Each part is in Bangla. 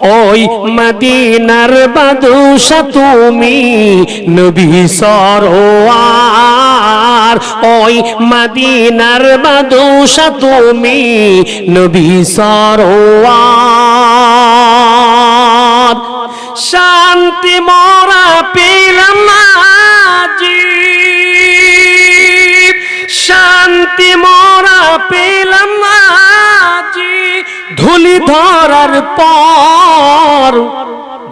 ওই মদিনার বাদুশা তুমি, নবী সরোয়ার। ওই মদিনার বাদুশা তুমি, নবী সরোয়ার। শান্তি মরা পেলাম শান্তি মরা পেলাম ধুলি ধরার পর।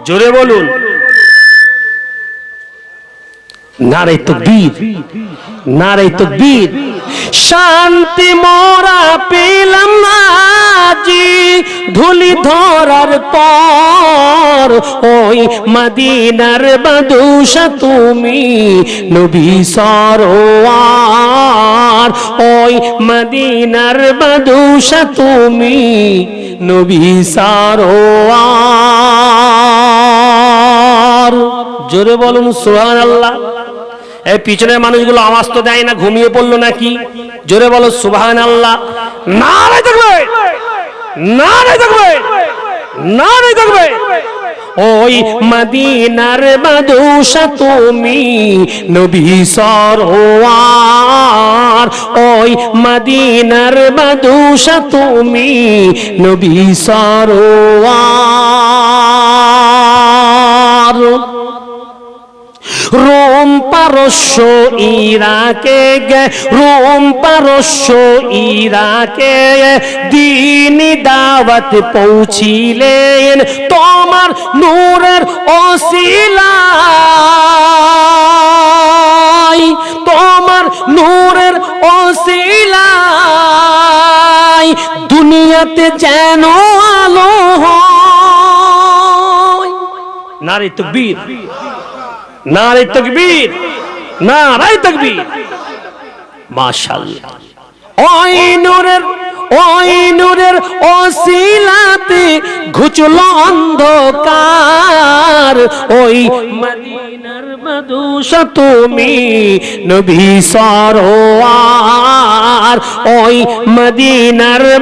জোরে বলুন। নারে তো বীর নারে তো বীর শান্তি মোরা পেলাম না জি ধুলি ধরার পর ওই মদিনার বাদুশা তুমি নবী সরোয়ার। ওই মদিনার বাদুশা তুমি নবী সরোয়ার। জোরে বলুন সুহান আল্লাহ এই পিছনের মানুষগুলো আওয়াজ তো দেয় না, ঘুমিয়ে পড়ল নাকি? জোরে বলো সুবহান আল্লাহ না রে থাকবে! না রে থাকবে! না রে থাকবে! ওই মদিনার বাদুশা তুমি নবী সরোয়ার। ওই মদিনার বাদুশা তুমি নবী সরোয়ার। রোম পারস্য ইরাকে রোম পারস্য ইরাকে দিন দাওয়াত পৌঁছিলেন তোমার নূরের ওসিলাই তোমার নূরের ওসিলাই দুনিয়াতে যেন আলো নারী তো বীর নারে তকবীর নারাই তকবীর। ওই নূরের ওই নূরের ঘুচল অন্ধকার। ওই মদিনার তুমি নবী সরোয়ার। ওই মদিনার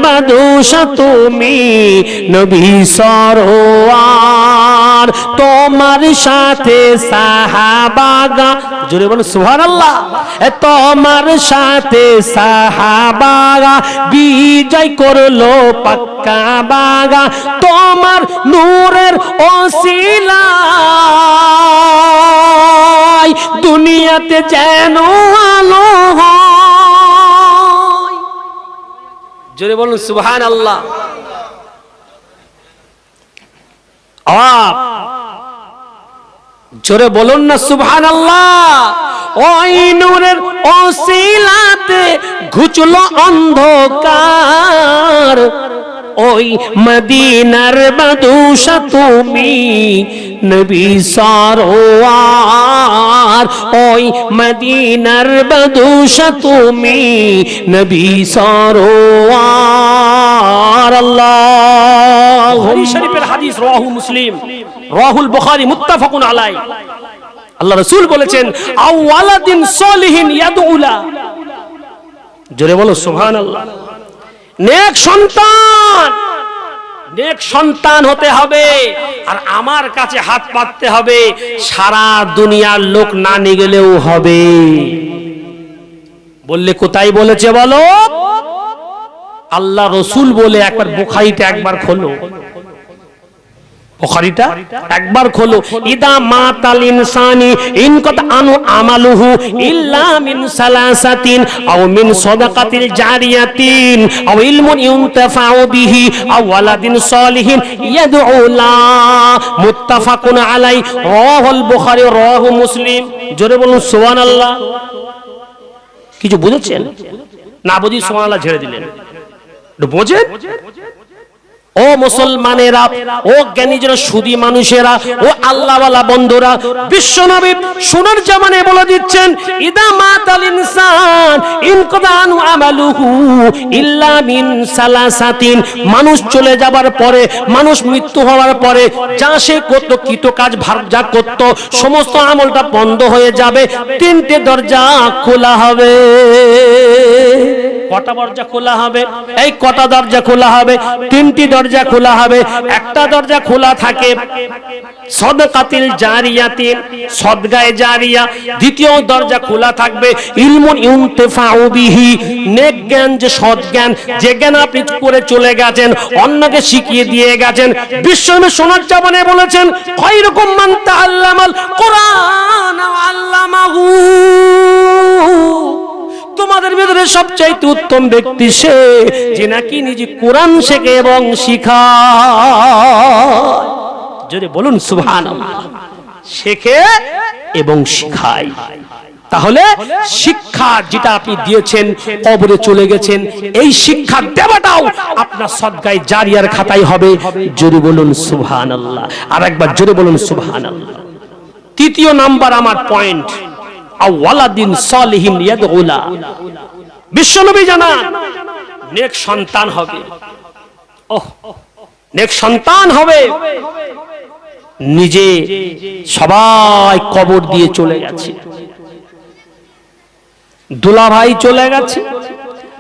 তুমি নবী সরোয়ার। সাথে সাহাবাগা। জোরে বলো সুবহানাল্লাহ। তোমার সাথে সাহাবাগা, বিজয় করল পাক্কা বাগা। তোমার নূরের ওসিলায় দুনিয়াতে যেন আলো হয়। জোরে বলুন সুবহান আল্লাহ জোরে বলুন না সুবহান আল্লাহ ওই নূরের ওসিলাতে ঘুচলো অন্ধকার। ওই মদিনার বাদুশা তুমি নবী সরোয়ার। ওই মদিনার বাদুশা তুমি নবী সরোয়ার। আল্লাহ শরীফের হাদিস রাহু মুসলিম। রাহুল বুখারী মুত্তাফাকুন আলাই আল্লাহ রাসূল বলেছেন, আওয়ালাদিন সলিহিন ইয়াদউলা। জোরে বলো, সুবহানাল্লাহ। নেক সন্তান নেক সন্তান হতে হবে, আর আমার কাছে হাত পাততে হবে, সারা দুনিয়ার লোক না নিয়ে গেলেও হবে। বললে কোথায় বলেছে বলো? আল্লাহ রসুল বলে একবার বুখারিটা একবার খোলো। বুখারিটা? একবার খোলো। ইদা মাতাল ইনসানি ইন কত আনু আমালুহু ইল্লা মিন সালাসাতিন আও মিন সাদাকাতিল জারিয়াতিন আও ইলমুন ইউনতাফাউ বিহি আও ওয়ালাদিন সালিহিন ইয়াদউ লা মুত্তাফাকুন আলাই। রাহুল বুখারী রাহু মুসলিম। জোরে বলুন সুবহানাল্লাহ। কিছু বুঝেছেন? না বুঝি সুবহানাল্লাহ ছেড়ে দিলেন। বোঝেন? ও মুসলমানেরা, ও জ্ঞানীজরা সুদী মানুষেরা, ও আল্লাহওয়ালা বন্ধুরা, বিশ্বনবী সোনার জামানে বলে দিচ্ছেন, ইদা মাতাল ইনসান ইনকদানু আমালুহু ইল্লা মিন সালাসাতিন। মানুষ চলে যাবার পরে, মানুষ মৃত্যু হওয়ার পরে, যা সে করত, কৃত কাজ, ভার যা করত, সমস্ত আমলটা বন্ধ হয়ে যাবে, তিনটে দরজা খোলা হবে। কটা দরজা খোলা হবে? এই কটা দরজা খোলা হবে? তিনটি দরজা খোলা হবে। একটা দরজা খোলা থাকে সদকাতিল জারিয়াতিন, সদগায়ে জারিয়া। দ্বিতীয় দরজা খোলা থাকবে, ইলমুন ইউনতিফাউ বিহি। নেক জ্ঞান যে সদজ্ঞান যে জ্ঞান আপনি করে চলে গেছেন, অন্যকে শিখিয়ে দিয়ে গেছেন। বিশ্বনবী সোনার জামানে বলেছেন খৈরকুম মান তাআল্লামাল কোরআন ওয়া আল্লামাহু তোমাদের ভিতরে সবচাইতে উত্তম ব্যক্তি সে, যে নাকি নিজে কোরআন শেখে এবং শিখায়। যদি বলুন সুবহান শেখে এবং শিখায়। তাহলে শিক্ষা যেটা আপনি দিয়েছেন, কবরে চলে গেছেন, এই শিক্ষা দেওয়াটাও আপনার সদগায় জারিয়ার খাতায় হবে। জোরে বলুন সুবহান আল্লাহ আর একবার জোরে বলুন সুবহান আল্লাহ তৃতীয় নাম্বার আমার পয়েন্ট বিশ্বনবী জানান, নেক সন্তান হবে। ওহ, নেক সন্তান হবে। নিজে সবাই কবর দিয়ে চলে গেছে। দুলাভাই চলে গেছে,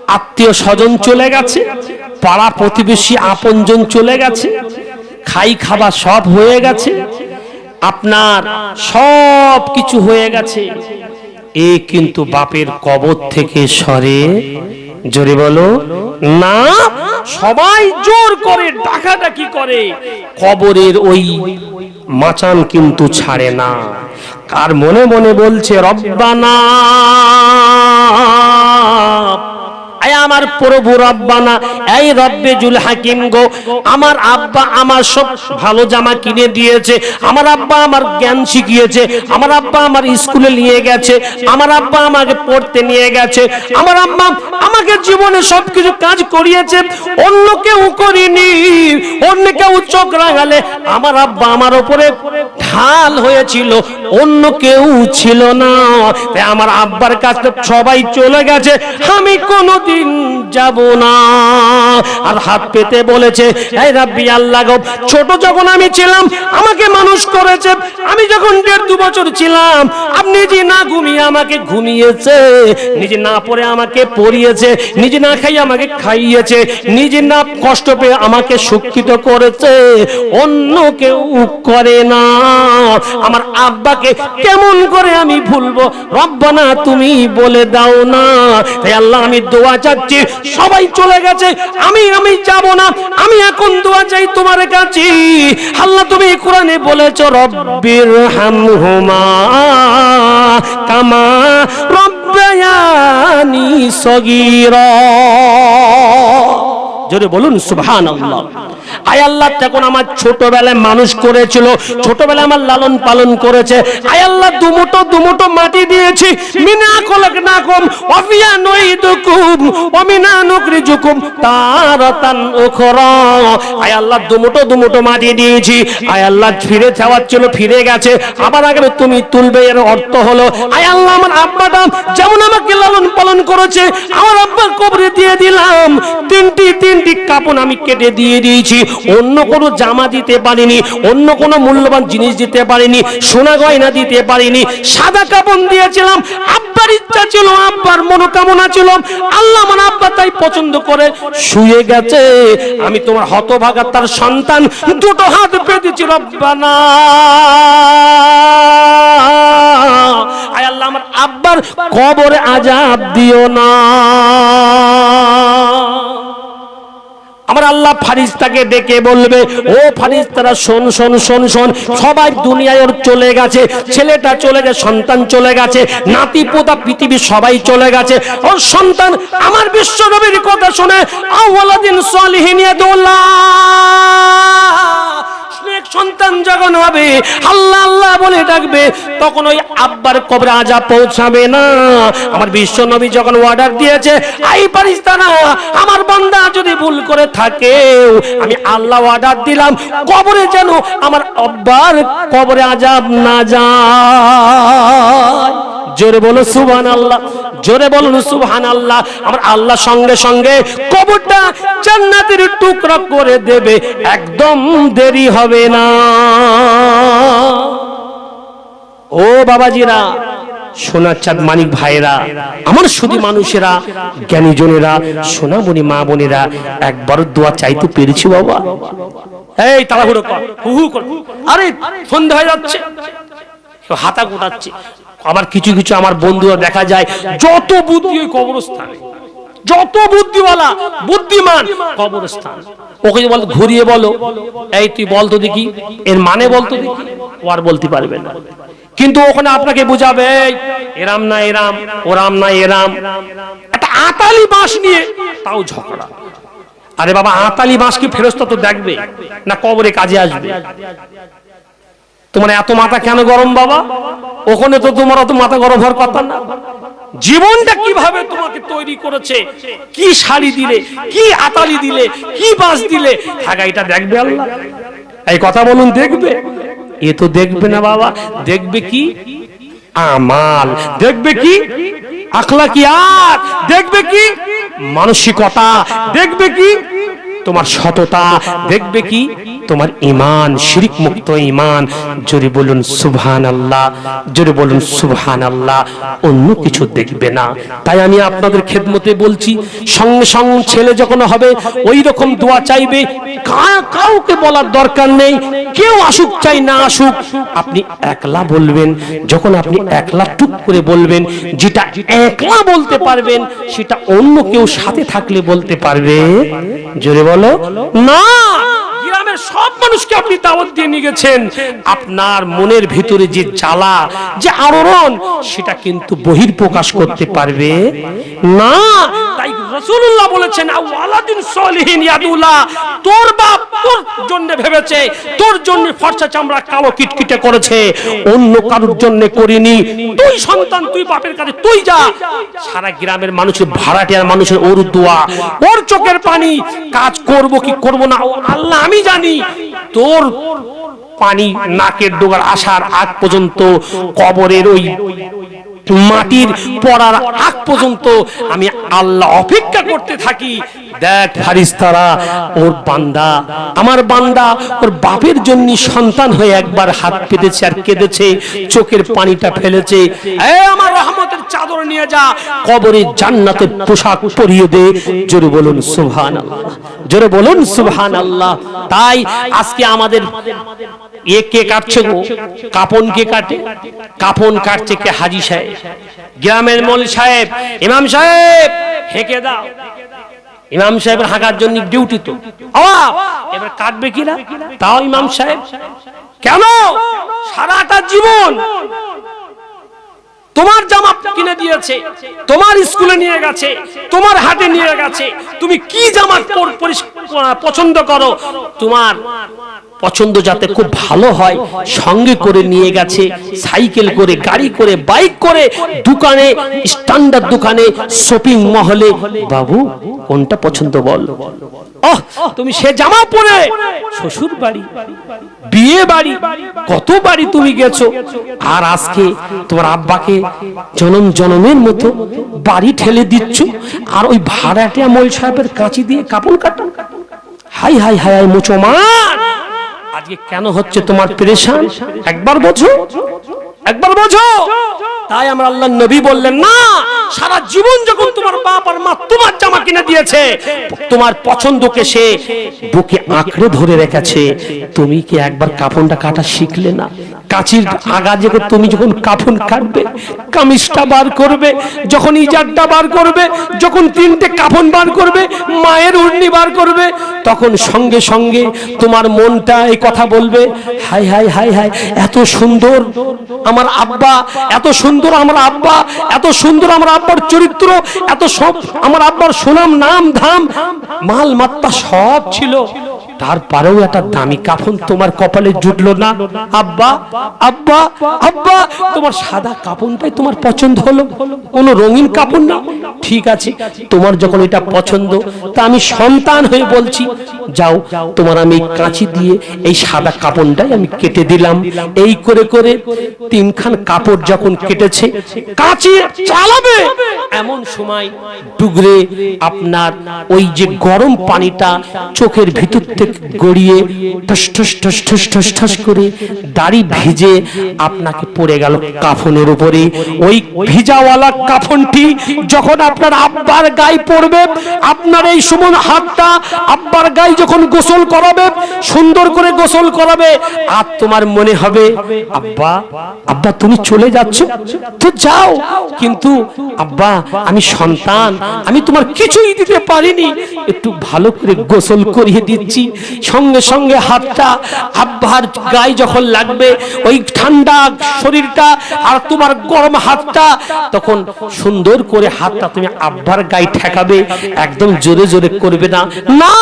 আত্মীয় স্বজন চলে গেছে, পাড়া প্রতিবেশী আপনজন চলে গেছে, খাই খাবার সব হয়ে গেছে, আপনার সব কিছু হয়ে গেছে। এ কিন্তু বাপের কবর থেকে সরে। জোরে বলো, না, সবাই জোর করে ডাকাডাকি করে। কবরের ওই মাচান কিন্তু ছাড়ে না। কার মনে মনে বলছে রব্বানা আমার প্রভু রব্বানা, এই রব্বে জুল হাকিম গো, আমার আব্বা আমার সব ভালো জামা কিনে দিয়েছে, আমার আব্বা আমার জ্ঞান শিখিয়েছে, আমার আব্বা আমার স্কুলে নিয়ে গেছে, আমার আব্বা আমাকে পড়তে নিয়ে গেছে, আমার আম্মা আমাকে জীবনে সবকিছু কাজ করিয়েছে, অন্য কেউ করিনি, অন্য কেউ চোখ রাগালে আমার আব্বা আমার উপরে ঢাল হয়েছিল অন্য কেউ ছিল না। তাই আমার আব্বার কাছে সবাই চলে গেছে, আমি কোনোদিন যাব না। আর হাত পেতে বলেছে, এই রাব্বি আল্লাহ গো, ছোট যখন আমি ছিলাম, আমাকে মানুষ করেছে, আমি যখন দেড় দু বছর ছিলাম, আপনি যে না ঘুমিয়ে আমাকে ঘুমিয়েছে, নিজে না পড়ে আমাকে পড়িয়েছে, নিজে না খাই আমাকে খাইয়েছে, নিজে না কষ্ট পেয়ে আমাকে শিক্ষিত করেছে, অন্য কেউ করে না। আমার আব্বাকে কেমন করে আমি ভুলবো? রব্বানা, তুমি বলে দাও না। তাই আল্লাহ, আমি দোয়া চাচ্ছি। সবাই চলে গেছে। আমি আমি যাব না। আমি এখন দোয়া চাই তোমার কাছে। আল্লাহ, তুমি কোরআনে বলেছ, রব্বির হামহুমা কামা রব্বায়ানি সগীরা। জোরে বলুন সুবহান আল্লাহ আয় আল্লাহ, তখন আমার ছোটবেলায় মানুষ করেছিল, ছোটবেলায় আমার লালন পালন করেছে। আয় দুমুটো দুমুটো মাটি দিয়েছি। মিনা কলক না কম নই দুকুম, অমিনা নুকরি জুকুম তারাতান উখরা। আয় আল্লাহ দুমুটো দুমুটো মাটি দিয়েছি। আয় আল্লাহ, ফিরে যাওয়ার ছিল ফিরে গেছে। আবার আগে তুমি তুলবে, এর অর্থ হলো, আয় আল্লাহ, আমার আব্বাটা যেমন আমাকে লালন পালন করেছে, আমার আব্বার কবরে দিয়ে দিলাম। তিনটি তিনটি কাপড় আমি কেটে দিয়ে দিয়েছি। অন্য কোনো জামা দিতে পারিনি, অন্য কোনো মূল্যবান জিনিস দিতে পারিনি, সোনা গয়না দিতে পারিনি, সাদা কাপন দিয়েছিলাম, আব্বার ইচ্ছা ছিল, আব্বার মনোকামনা ছিল, আল্লাহ আমার আব্বা তাই পছন্দ করে শুয়ে গেছে। আমি তোমার হতভাগা তার সন্তান, দুটো হাত পেতেছি রব্বানা। আয় আল্লাহ আমার আব্বার কবরে আজাব দিও না। আমার আল্লাহ ফারিস্তাকে ডেকে বলবে, ও ফারিস্তারা, শোন শোন শোন শোন সবাই দুনিয়ায় ওর চলে গেছে, ছেলেটা চলে গেছে, সন্তান চলে গেছে, নাতি পোতা পৃথিবী সবাই চলে গেছে, ওর সন্তান আমার বিশ্ব নবীর কথা শুনে আওয়ালাদিন সলিহিনিয়া দোল্লা নেক সন্তান যখন হবে, আল্লাহ আল্লাহ বলে ডাকবে, তখন ওই আব্বার কবরে আজাব পৌঁছাবে না। আমার বিশ্ব নবী যখন অর্ডার দিয়েছে, আই পারিস তারা আমার বান্দা যদি ভুল করে থাকে, আমি আল্লাহ অর্ডার দিলাম, কবরে যেন আমার আব্বার কবরে আজাব না যায়। জোরে বলো সুবহান আল্লাহ জোরে বলুন সুবহান আল্লাহ আমার আল্লাহ সঙ্গে সঙ্গে কবরটা জান্নাতের টুকরা করে দেবে, একদম দেরি হবে না। ও বাবাজিরা, সোনার চাঁদ মানিক ভাইয়েরা, আমার শুধু মানুষেরা, জ্ঞানী জ্ঞানীজনেরা সোনামণি মা বোনেরা, একবার দোয়া চাইতে পেরেছি বাবা। এই, তাড়াহুড়ো কর, হু হু কর। আরে সন্ধ্যা হয়ে যাচ্ছে। হাতা গোটাচ্ছে। আবার কিছু কিছু আমার বন্ধুরা দেখা যায়, যত বুদ্ধি ওই কবরস্থানে। যত বুদ্ধিওয়ালা, বুদ্ধিমান, কবরস্থান। ওকে বল ঘুরিয়ে বলো, এই তুই বল তো দেখি, এর মানে বলতো দেখি, ও আর বলতে পারবে না। কিন্তু ওখানে আপনাকে বুঝাবে এরাম না এরাম, ওরাম না এরাম। একটা আতালি বাঁশ নিয়ে তাও ঝগড়া। আরে বাবা, আতালি বাঁশ কি ফেরস্তা তো দেখবে, না কবরে কাজে আসবে। তোমার এত মাথা কেন গরম বাবা? ওখানে তো তোমার অত মাথা গরম হওয়ার কথা না। জীবনটা কীভাবে তোমাকে তৈরি করেছে? কি শাড়ি দিলে? কি আতালি দিলে? কি বাস দিলে? এটা দেখবে আল্লাহ। এই কথা বলুন, দেখবে? এ তো দেখবে না বাবা। দেখবে কি? আমাল। দেখবে কি? আখলা কি আর দেখবে কি? মানসিকতা। দেখবে কি? তোমার সততা। দেখবে কি? তোমার ইমান শিরিক মুক্ত ইমান জোরে বলুন সুবহান আল্লাহ জোরে বলুন সুবহান আল্লাহ অন্য কিছু দেখবে না। তাই আমি আপনাদের খেদমতে বলছি, সঙ্গে সঙ্গে ছেলে যখন হবে ওই রকম দোয়া চাইবে কাউকে বলার দরকার নেই, কেউ আসুক চাই না আসুক, আপনি একলা বলবেন, যখন আপনি একলা টুক করে বলবেন, যেটা একলা বলতে পারবেন, সেটা অন্য কেউ সাথে থাকলে বলতে পারবে। জোরে বলো, না! গ্রামের সব মানুষকে আপনি দাওয়াত দিয়ে নিয়ে গেছেন, আপনার মনের ভিতরে যে জ্বালা, যে আরোরণ সেটা কিন্তু বহির প্রকাশ করতে পারবে। না, তাই বলেছেন তোর বাপ তোর জন্য ভেবেছে, তোর জন্য ফর্সা চামড়া কালো কিটকিটে করেছে। অন্য কারোর জন্য করিনি। তুই সন্তান, তুই বাপের কাছে তুই যা। সারা গ্রামের মানুষের ভাড়াটিয়ার মানুষের ওর দোয়া। ওর চোখের পানি। কাজ করব কি করব না? আল্লাহ, আমি জানি। তোর পানি নাকের ডোগার আসার আগ পর্যন্ত, কবরের ওই মাটির পড়ার আগ পর্যন্ত আমি আল্লাহ অপেক্ষা করতে থাকি। দেখ ফারিস্তারা, ওর বান্দা, আমার বান্দা, ওর বাপের জন্য সন্তান হয়ে একবার হাত পেতেছে আর কেঁদেছে, চোখের পানিটা ফেলেছে। আমার রহমতের চাদর নিয়ে যা, কবরে জান্নাতের পোশাক পরিয়ে দে। জোরে বলুন সুবহান আল্লাহ জোরে বলুন সুবহান আল্লাহ তাই আজকে আমাদের এ কে কাটছে গো, কাপন কে কাটে, কাপন কাটছে কে হাজি সাহেব। গ্রামের মল সাহেব, ইমাম সাহেব, হেঁকে দাও। ইমাম সাহেবের হাঁকার জন্য ডিউটি তো। এবার কাটবে কিনা তাও ইমাম সাহেব। কেন? সারাটা জীবন তোমার জামা কিনে দিয়েছে, তোমার স্কুলে নিয়ে গেছে, তোমার হাটে নিয়ে গেছে। তুমি কি জামা পছন্দ করো? তোমার পছন্দ যাতে খুব ভালো হয়, সঙ্গে করে নিয়ে গেছে, সাইকেল করে, গাড়ি করে, বাইক করে, দোকানে স্ট্যান্ডার্ড দোকানে শপিং মহলে। বাবু, কোনটা পছন্দ বল? তুমি সে জামা পরে, শ্বশুর বাড়ি, বিয়ে বাড়ি, কত বাড়ি তুমি গেছো? আর আজকে তোমার আব্বাকে জনম জনমের মতো বাড়ি ঠেলে দিচ্ছ, আর ওই ভাড়াটিয়া মল সাহেবের কাঁচি দিয়ে কাপড় কাটা। হাই হাই হাই হাই মুচমান আজকে কেন হচ্ছে তোমার প্রেশান? একবার বোঝো। একবার বোঝো। তাই আমার আল্লাহ নবী বললেন, না, সারা জীবন যখন তোমার বাপ আর মা তোমার জামা কিনে দিয়েছে, তোমার পছন্দকে সে বুকে আঁকড়ে ধরে রেখেছে। তুমি কি একবার কাপড়টা কাটা শিখলে না? কাচির আগা যে তুমি যখন কাপড় কাটবে, কামিজটা বার করবে, যখন ইজারটা বার করবে, যখন তিনটে কাফন বার করবে, মায়ের উড়নি বার করবে, তখন সঙ্গে সঙ্গে তোমার মনটা এই কথা বলবে হাই হাই হাই হাই এত সুন্দর আমার আব্বা, এত সুন্দর আমার আব্বা, এত সুন্দর আমার আব্বার চরিত্র, এত সব আমার আব্বার সুনাম, নাম, ধাম, মাল, মাত্তা সব ছিল। তারপরেও একটা দামি কাফন তোমার কপালে জুটলো না। আব্বা আব্বা আব্বা, তোমার সাদা কাপন পাই তোমার পছন্দ হলো। কোনো রঙিন কাপড় না। ঠিক আছে, তোমার যখন এটা পছন্দ, তা আমি সন্তান হয়ে বলছি। যাও, তোমার আমি কাঁচি দিয়ে এই সাদা কাপড়টাই আমি কেটে দিলাম। এই করে করে তিনখান কাপড় যখন কেটেছে, কাঁচি চালাবে। এমন সময় ডুগরে আপনার ওই যে গরম পানিটা চোখের ভিতর থেকে গড়িয়ে ঠস ঠস ঠস ঠস ঠস ঠস করে দাড়ি ভিজে আপনাকে পড়ে গেল কাফনের উপরে। ওই ভিজাওয়ালা কাফনটি যখন আপনার আব্বার গায়ে পড়বে, আপনার এই সুমন হাতটা আব্বার গায়ে যখন গোসল করাবে, সুন্দর করে গোসল করাবে, আর তোমার মনে হবে, আব্বা আব্বা তুমি চলে যাচ্ছ, তো যাও, কিন্তু আব্বা, আমি সন্তান, আমি তোমার কিছুই দিতে পারিনি, একটু ভালো করে গোসল করিয়ে দিচ্ছি, সঙ্গে সঙ্গে হাতটা আব্বার গায়ে যখন লাগবে, ওই ঠান্ডা শরীরটা আর তোমার গরম হাতটা, তখন সুন্দর করে হাতটা তুমি আব্বার গায়ে ঠেকাবে, একদম জোরে জোরে করবে না। না,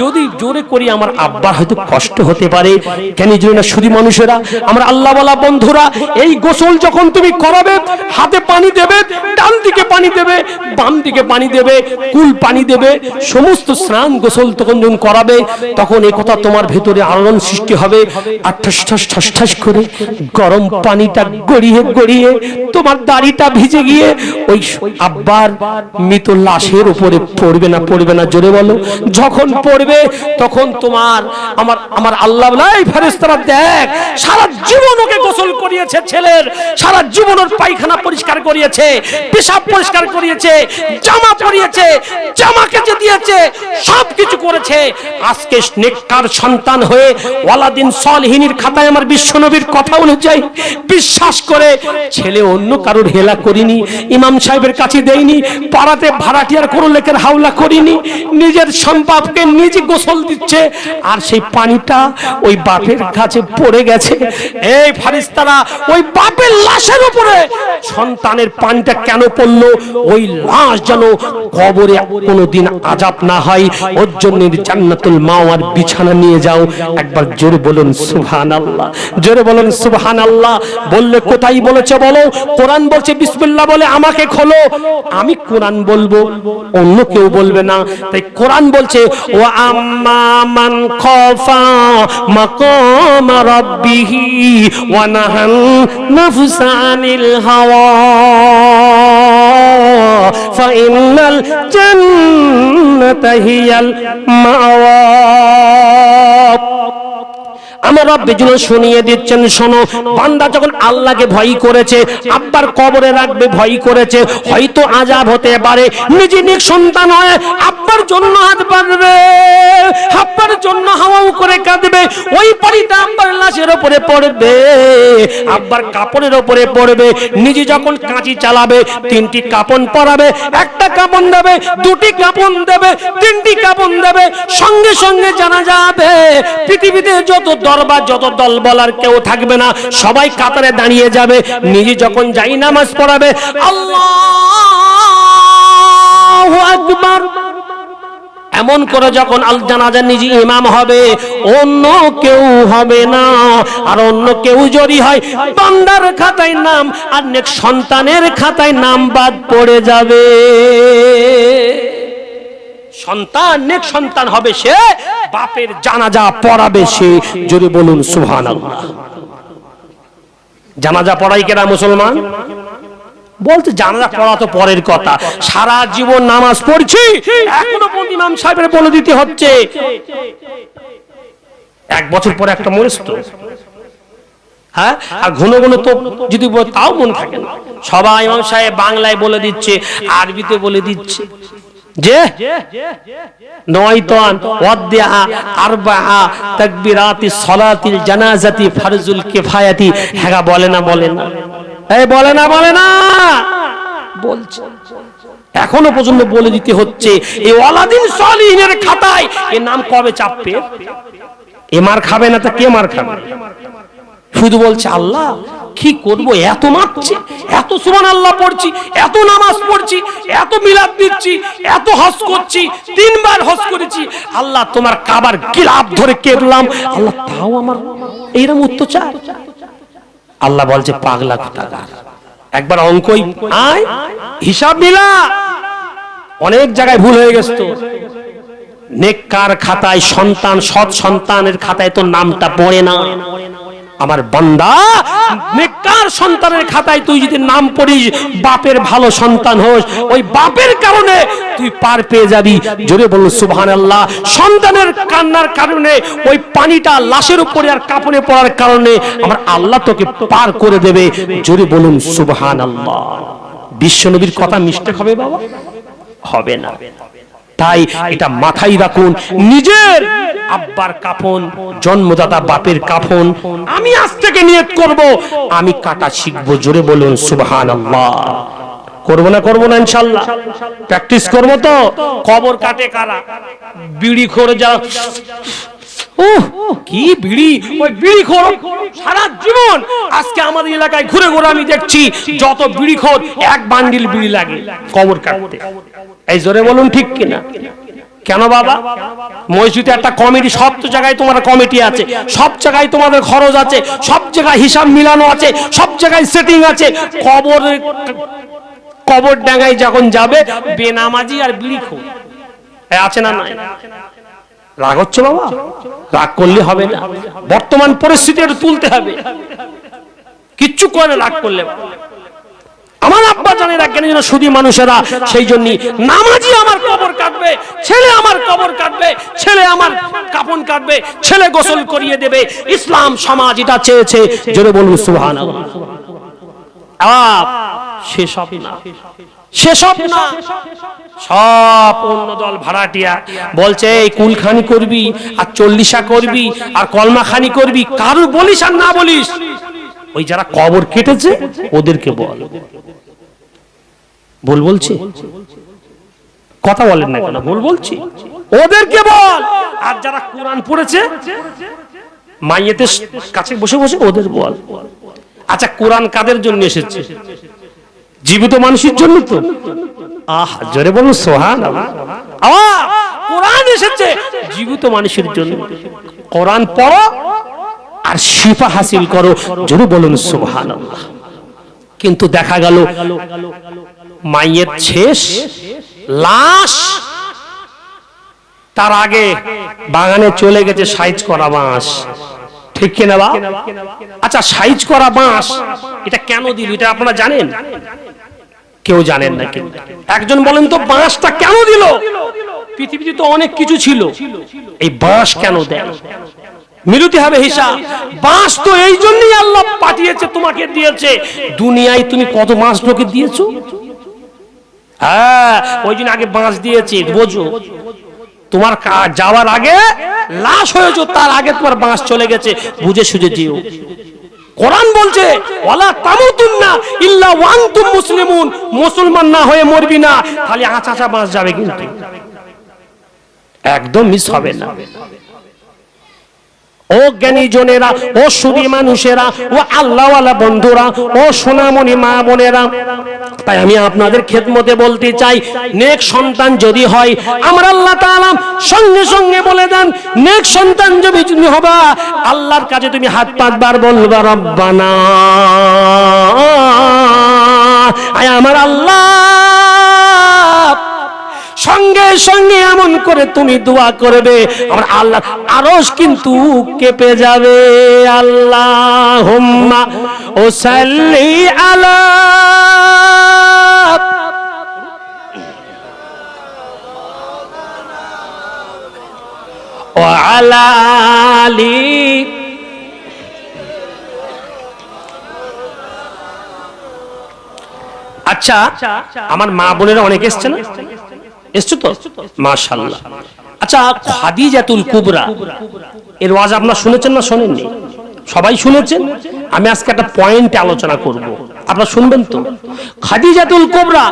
যদি জোরে করি আমার আব্বার হয়তো কষ্ট হতে পারে। কেন জন্য না শুধু মানুষেরা, আমরা বলা বন্ধুরা, এই গোসল যখন তুমি করাবে, হাতে পানি দেবে, ডান দিকে পানি দেবে, বাম দিকে পানি দেবে, কুল পানি দেবে, সমস্ত স্নান গোসল তখন যখন করাবে, তখন এই কথা তোমার ভেতরে আলোড়ন সৃষ্টি হবে। আর ঠাস ঠাস ঠাস ঠাস করে গরম পানিটা গড়িয়ে গড়িয়ে তোমার দাড়িটা ভিজে গিয়ে ওই আব্বার মৃত লাশের উপরে পড়বে না পড়বে না জোরে বলো। যখন পড়বে তখন তোমার আমার আমার আল্লাহ বলে, এই ফেরেশতারা দেখ সারা জীবন ওকে গোসল করিয়েছে ছেলের সারা জীবন ওর পায়খানা পরিষ্কার করিয়েছে পেশাব পরিষ্কার করিয়েছে জামা পরিয়েছে জামা কেচে দিয়েছে সব কিছু করেছে। আজকে নেককার সন্তান হয়ে ওয়ালাদিন সলহিনীর খাতায় আমার বিশ্বনবীর কথা অনুযায়ী বিশ্বাস করে ছেলে অন্য কারোর হেলা করিনি ইমাম সাহেবের কাছে দেয়নি পাড়াতে ভাড়াটিয়ার কোনো লেখের হাওলা করিনি। নিজের সম্পাপকে নিজে গোসল দিচ্ছে। আর সেই পানিটা ওই বাপের কাছে পড়ে গেছে। এই ফারিস্তারা, ওই বাপের লাশের উপরে। সন্তানের পানিটা কেন পড়ল? ওই লাশ যেন কবরে কোনোদিন আজাব না হয়। ওর জন্য জান্নাতুল মাওয়ার বিছানা নিয়ে যাও। একবার জোরে বলুন সুবহান আল্লাহ জোরে বলুন সুবহান আল্লাহ বললে কোথায় বলেছে বলো? কোরআন বলছে, বিসমিল্লাহ বলে আমাকে খোলো। আমি কোরআন বলবো অন্য কেউ বলবে না তাই কোরআন বলছে ও আম্মা মান খাফা মাকাম রাব্বিহি ওয়া নাহান নাফসা আনিল হাওয়া فإن الجنة هي المأوى আমার রব বিজুল শুনিয়ে দিচ্ছেন, শোনো। বান্দা যখন আল্লাহকে ভয় করেছে, আব্বার কবরে রাখবে, ভয় করেছে, হয়তো আজাব হতে পারে। নিজে নিক সন্তান হয় আব্বার জন্য হাত বাঁধবে আব্বার জন্য হাওয়াও করে কাঁদবে, ওই পানিটা আব্বার লাশের উপরে পড়বে, আব্বার কাপড়ের উপরে পড়বে, নিজে যখন কাঁচি চালাবে, তিনটি কাপন পরাবে, একটা কাপন দেবে, দুটি কাপন দেবে, তিনটি কাপন দেবে, সঙ্গে সঙ্গে জানা যাবে, পৃথিবীতে যত দরবার যত দল বলার কেউ থাকবে না, সবাই কাতারে দাঁড়িয়ে যাবে, নিজে যখন যাই নামাজ পড়াবে এমন করে যখন আল জানাজা নিজে ইমাম হবে, অন্য কেউ হবে না, আর অন্য কেউ যদি হয়, বান্দার খাতায় নাম, আর নেক সন্তানের খাতায় নাম বাদ পড়ে যাবে। সন্তান, নেক সন্তান হবে সে, বাপের জানাজা পড়াবে সে। যদি বলুন সুহান জানাজা পড়াই কেনা মুসলমান? বলতে জানাজা পড়া তো পরের কথা। সারা জীবন নামাজ পড়ছি, এখনও ইমাম সাহেবের বলে দিতে হচ্ছে। এক বছর পরে একটা মরিস তো। হ্যাঁ? আর ঘন ঘন তো যদি তাও মন থাকে না। সবাই ইমাম সাহেব বাংলায় বলে দিচ্ছে, আরবিতে বলে দিচ্ছে। যে? নয়তন ওয়াদ্দিহা আরবাহা তাকবীরাতি সলাতিল জানাজাতি ফারজুল কিফায়াতি। হ্যাঁ বলে না বলে না। এই বলে না বলে না। বলছে। এখনও পর্যন্ত বলে দিতে হচ্ছে এই ওয়ালাদিন সলিহিনের খাতায়। এর নাম কবে চাপবে? এ মার খাবে না তা কে মার খাবে? শুধু বলছে, আল্লাহ, কি করব? এত মারছে এত সুমান আল্লাহ পড়ছি, এত নামাজ পড়ছি, এত মিলাদ দিচ্ছি, এত হজ করছি, তিনবার হজ করেছি। আল্লাহ, তোমার কাবার গিলাপ ধরে কেটলাম। আল্লাহ, তাও আমার এইরকম অত্যাচার। আল্লাহ বলছে, পাগলা কোথাকার একবার অঙ্কই আয়, হিসাব মিলা। অনেক জায়গায় ভুল হয়ে গেছে তো। নেককার খাতায় সন্তান, সৎ সন্তানের খাতায় তো নামটা পড়ে না। আমার বান্দা, নেককার সন্তানের খাতায় তুই যদি নাম পড়িস, বাপের ভালো সন্তান হোস, ওই বাপের কারণে তুই পার পেয়ে যাবি। জোরে বলুন সুবহান আল্লাহ সন্তানের কান্নার কারণে, ওই পানিটা লাশের উপরে আর কাপড়ে পড়ার কারণে আমার আল্লাহ তোকে পার করে দেবে। জোরে বলুন সুবহান আল্লাহ বিশ্বনবীর কথা মিস্টেক হবে বাবা? হবে না। তাই এটা মাথায় রাখুন। নিজের আব্বার কাফন জন্মদাতা বাপের কাফন আমি আজ থেকে নিয়ত করব আমি কাটা শিখব জোরে বলুন সুবহান আল্লাহ করব না করব না ইনশাল্লাহ। প্র্যাকটিস করব তো? কবর কাটে কারা? বিড়ি খোর যা উহ, কি বিড়ি? ওই বিড়ি খোর সারা জীবন আজকে আমাদের এলাকায় ঘুরে ঘুরে আমি দেখছি যত বিড়ি খোর এক বান্ডিল বিড়ি লাগে কবর কাটতে। এই জোরে বলুন ঠিক কিনা? কেন বাবা? মসজিদে একটা কমিটি, সব জায়গায় তোমার কমিটি আছে, সব জায়গায় তোমাদের খরচ আছে, সব জায়গায় হিসাব মিলানো আছে, সব জায়গায় সেটিং আছে। কবর কবর ডাঙ্গায় যখন যাবে, বেনামাজি আর বিড়ি খোর আছে না নাই? রাগ হচ্ছে বাবা? রাগ করলে হবে না। বর্তমান পরিস্থিতি তুলতে হবে। কিচ্ছু করে রাগ করলে আমার আব্বা জানে রাখেন যেন সুদী মানুষেরা সেই জন্য নামাজি আমার কবর কাটবে, ছেলে আমার কবর কাটবে, ছেলে আমার কাপন কাটবে, ছেলে গোসল করিয়ে দেবে, ইসলাম সমাজ এটা চেয়েছে, জোরে বলুন সুহান সেসব না। সেসব না। সব অন্য দল ভাড়াটিয়া বলছে, এই কুলখানি করবি আর চল্লিশা করবি আর কলমা খানি করবি, কারুর বলিস আর না বলিস? ওই যারা কবর কেটেছে, ওদেরকে বল। বল বলছি? কথা বলেন না কেন বল বলছি? ওদেরকে বল! আর যারা কোরআন পড়েছে মাইয়েতে কাছে বসে বসে ওদের বল। আচ্ছা কোরআন কাদের জন্য এসেছে? জীবিত মানুষের জন্য তো। আহ, জোরে বলুন সোহান আবার কোরআন এসেছে, জীবিত মানুষের জন্য। কোরআন পড়ো আর শিফা হাসিল করো। জোরে বলুন সোহান কিন্তু দেখা গেল মাইয়ের শেষ লাশ তার আগে বাগানে চলে গেছে সাইজ করা বাঁশ। ঠিক কিনা বা আচ্ছা সাইজ করা বাঁশ, এটা কেন দিল? এটা আপনারা জানেন? কেউ জানেন না কেউ একজন বলেন তো, বাঁশটা কেন দিল? পৃথিবীতে তো অনেক কিছু ছিল। এই বাঁশ কেন দেয়? মিলতে হবে হিসাব। বাঁশ তো এই জন্যই আল্লাহ পাঠিয়েছে, তোমাকে দিয়েছে। দুনিয়ায় তুমি কত মাস লোকে দিয়েছ? হ্যাঁ ওই জন্য আগে বাঁশ দিয়েছে, বোঝো। তোমার যাওয়ার আগে লাশ হয়েছো, তার আগে তোমার বাঁশ চলে গেছে, বুঝে সুঝে যেও কোরআন বলছে, ওয়ালা তামুতুন্না ইল্লা ওয়ান্তুম মুসলিমুন। মুসলমান না হয়ে মরবি না, খালি আঁচা আঁচা বাঁশ যাবে কিন্তু। একদম মিস হবে না। ও জ্ঞানী জনেরা ও সুদী মানুষেরা, ও আল্লাহওয়ালা বন্ধুরা, ও সোনামণি মা বোনেরা। তাই আমি আপনাদের খেদমতে বলতে চাই, নেক সন্তান যদি হয়, আমার আল্লাহ তাআলা সঙ্গে সঙ্গে বলে দেন, নেক সন্তান যদি তুমি হবা, আল্লাহর কাছে তুমি হাত পাতবার বলবা, রব্বানা। আয় আমার আল্লাহ। সঙ্গে সঙ্গে এমন করে তুমি দোয়া করবে। আমার আল্লাহ আরস কিন্তু কেঁপে যাবে। আল্লাহ হুম্মা ও সাল্লি আলা আলা আলি আচ্ছা আমার মা বোনেরা অনেক এসছে না? এসছো তো? মাশাল্লাহ আচ্ছা খাদিজাতুল কুবরা। এর ওয়াজ আপনারা শুনেছেন না শোনেননি? সবাই শুনেছেন? আমি আজকে একটা পয়েন্টে আলোচনা করব। আপনারা শুনবেন তো? খাদিজাতুল কুবরা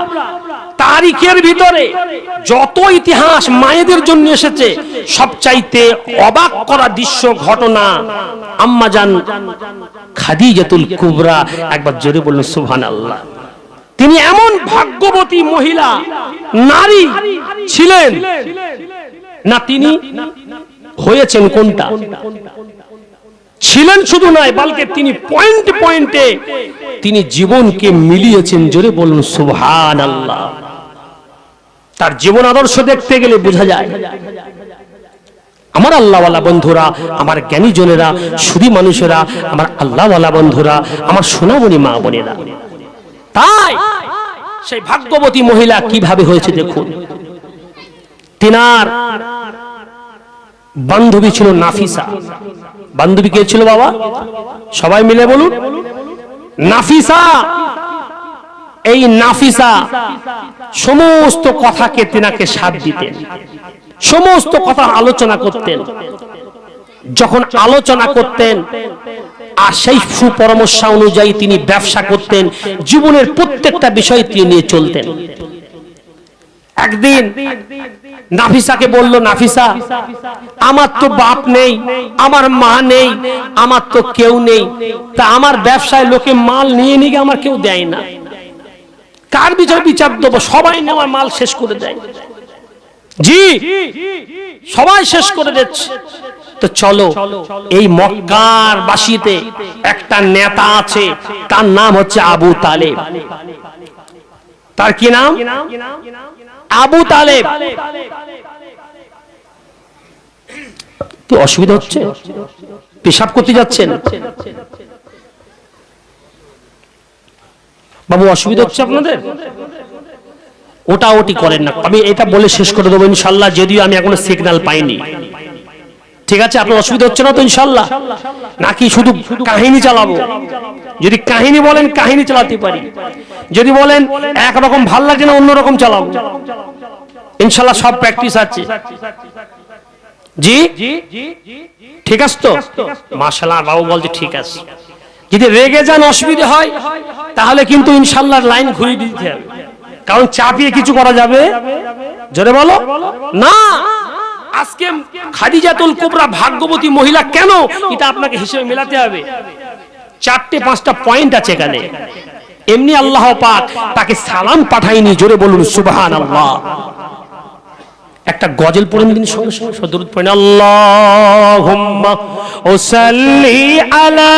তারিখের ভিতরে যত ইতিহাস মায়েদের জন্য এসেছে সবচাইতে অবাক করা দৃশ্য ঘটনা আম্মাজান খাদিজাতুল কুবরা। একবার জোরে বললেন সুবহানাল্লাহ। তিনি এমন ভাগ্যবতী মহিলা, নারী ছিলেন। না তিনি হয়েছেন কোনটা? ছিলেন শুধু নয় বলকে তিনি পয়েন্ট পয়েন্টে তিনি জীবনকে মিলিয়েছেন, জোরে বলুন সুবহান আল্লাহ তার জীবন আদর্শ দেখতে গেলে বোঝা যায়। আমার আল্লাহওয়ালা বন্ধুরা, আমার জ্ঞানী জনেরা সুদী মানুষেরা, আমার আল্লাহওয়ালা বন্ধুরা, আমার সোনামণি মা বোনেরা। তাই সেই ভাগ্যবতী মহিলা কীভাবে হয়েছে দেখুন। তিনার বান্ধবী ছিল নাফিসা। বান্ধবী কে ছিল বাবা? সবাই মিলে বলুন। নাফিসা! এই নাফিসা সমস্ত কথাকে তিনাকে সাথ দিতেন। সমস্ত কথা আলোচনা করতেন। যখন আলোচনা করতেন আর সেই সুপরামর্শ অনুযায়ী তিনি ব্যবসা করতেন, জীবনের প্রত্যেকটা বিষয় তিনি নিয়ে চলতেন। একদিন নাফিসাকে বলল, নাফিসা, আমার তো বাপ নেই, আমার মা নেই, আমার তো কেউ নেই। তা আমার ব্যবসায় লোকে মাল নিয়ে নিয়ে আমার কেউ দেয় না। কার বিচার বিচার দেবো? সবাই নেওয়ার মাল শেষ করে দেয়। জি, সবাই শেষ করে দিচ্ছে। তো চলো এই মক্কার বাসিতে একটা নেতা আছে তার নাম হচ্ছে আবু তালেব। তার কি নাম? আবু তালেব। অসুবিধা হচ্ছে? পেশাব করতে যাচ্ছেন? বাবু অসুবিধা হচ্ছে আপনাদের? ওটা ওটি করেন না। আমি এটা বলে শেষ করে দেবো ইনশাল্লাহ যদিও আমি এখনও সিগন্যাল পাইনি। ঠিক আছে আপনার অসুবিধা হচ্ছে না তো ইনশাল্লাহ। নাকি শুধু কাহিনী চালাবো? যদি কাহিনী বলেন কাহিনী চালাতে পারি। যদি বলেন একরকম ভালো লাগছে না অন্যরকম চালাবো। ইনশাল্লাহ সব প্র্যাকটিস আছে। জি? ঠিক আছে তো? মাশাল্লাহ বাবু বলছে ঠিক আছে। যদি রেগে যান অসুবিধা হয় তাহলে কিন্তু ইনশাল্লাহ লাইন ঘুরিয়ে দিতে হবে। কারণ চাপিয়ে কিছু করা যাবে? জোরে বলো? না আজকে খাদিজাতুল কুবরা ভাগ্যবতী মহিলা কেন? এটা আপনাকে হিসেবে মেলাতে হবে। চারটে, পাঁচটা পয়েন্ট আছে এখানে। এমনি আল্লাহ পাক তাকে সালাম পাঠায়নি, জোরে বলুন সুবহান আল্লাহ একটা গজল পড়েন দিন সঙ্গে সঙ্গে সদরুদ পড়েন, আল্লাহুম্মা ওসাল্লি আলা